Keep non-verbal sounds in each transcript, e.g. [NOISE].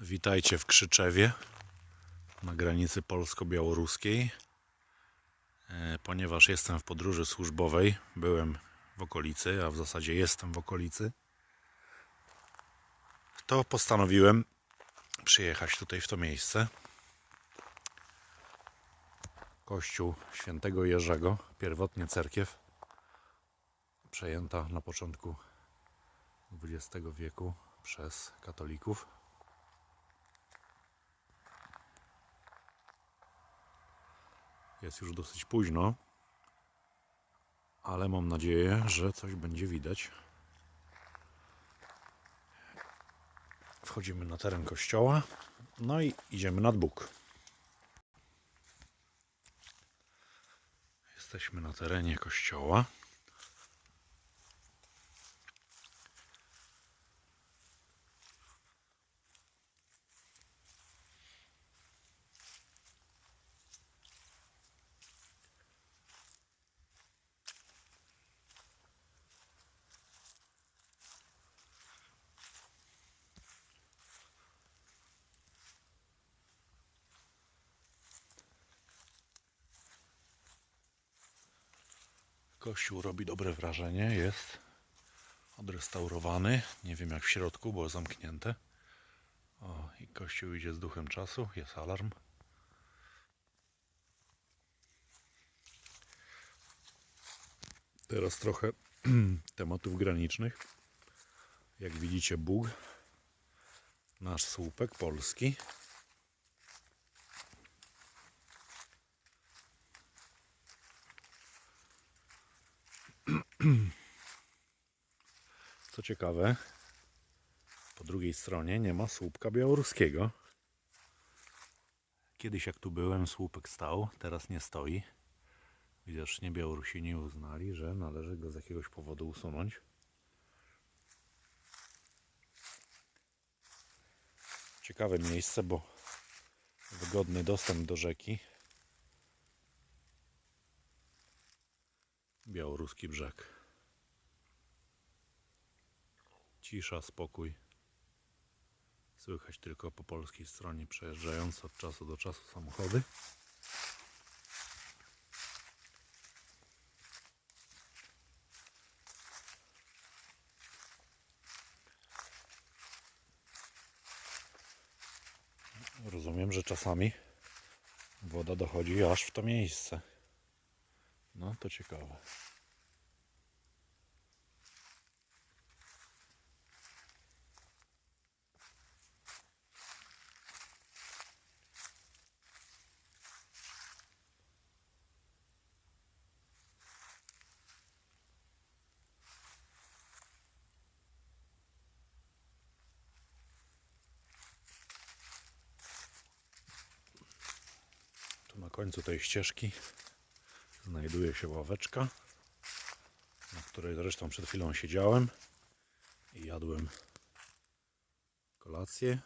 Witajcie w Krzyczewie na granicy polsko-białoruskiej. E, Ponieważ jestem w podróży służbowej, byłem w okolicy, a w zasadzie jestem w okolicy, to postanowiłem przyjechać tutaj w to miejsce. Kościół świętego Jerzego, pierwotnie cerkiew, przejęta na początku XX wieku przez katolików. Jest już dosyć późno, ale mam nadzieję, że coś będzie widać. Wchodzimy na teren kościoła, no i idziemy nad Bóg. Jesteśmy na terenie kościoła. Kościół robi dobre wrażenie, jest odrestaurowany. Nie wiem jak w środku, było zamknięte. O, i kościół idzie z duchem czasu, jest alarm. Teraz trochę [CLEARS THROAT] tematów granicznych. Jak widzicie, Bóg, nasz słupek polski. [CLEARS THROAT] Co ciekawe, po drugiej stronie nie ma słupka białoruskiego. Kiedyś jak tu byłem, słupek stał, teraz nie stoi. Widocznie Białorusini uznali, że należy go z jakiegoś powodu usunąć. Ciekawe miejsce, bo wygodny dostęp do rzeki. Białoruski brzeg. Cisza, spokój. Słychać tylko po polskiej stronie przejeżdżające od czasu do czasu samochody. Rozumiem, że czasami woda dochodzi aż w to miejsce. No to ciekawe. Na końcu tej ścieżki znajduje się ławeczka, na której zresztą przed chwilą siedziałem i jadłem kolację.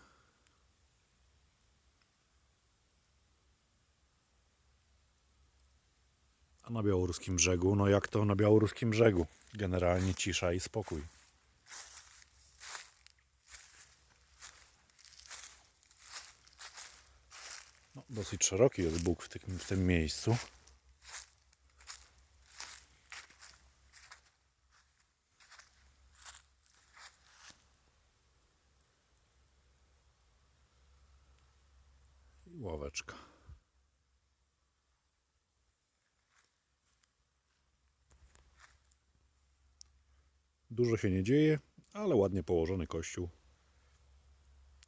A na białoruskim brzegu, no jak to na białoruskim brzegu? Generalnie cisza i spokój. No, dosyć szeroki jest Bóg w tym, w tym miejscu. Ławeczka. Dużo się nie dzieje, ale ładnie położony kościół.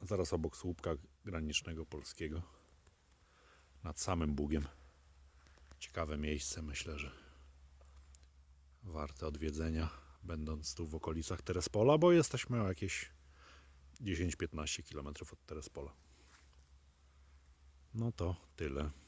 Zaraz obok słupka granicznego polskiego nad samym Bugiem. Ciekawe miejsce, myślę, że warte odwiedzenia, będąc tu w okolicach Terespola, bo jesteśmy o jakieś 10-15 km od Terespola. No to tyle.